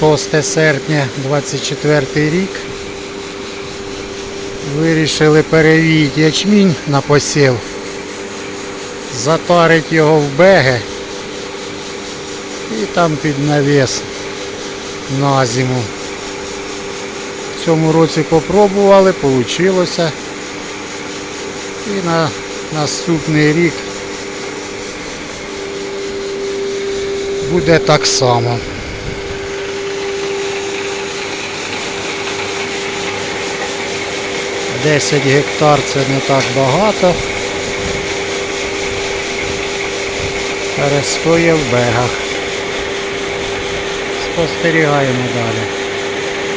6 серпня 24 рік. Вирішили перевіяти ячмінь на посів. Затарить його в беги і там під навіс на зиму. В цьому році попробували, вийшло. І на наступний рік буде так само. Десять гектар це не так багато. Рестує в бегах. Спостерігаємо далі.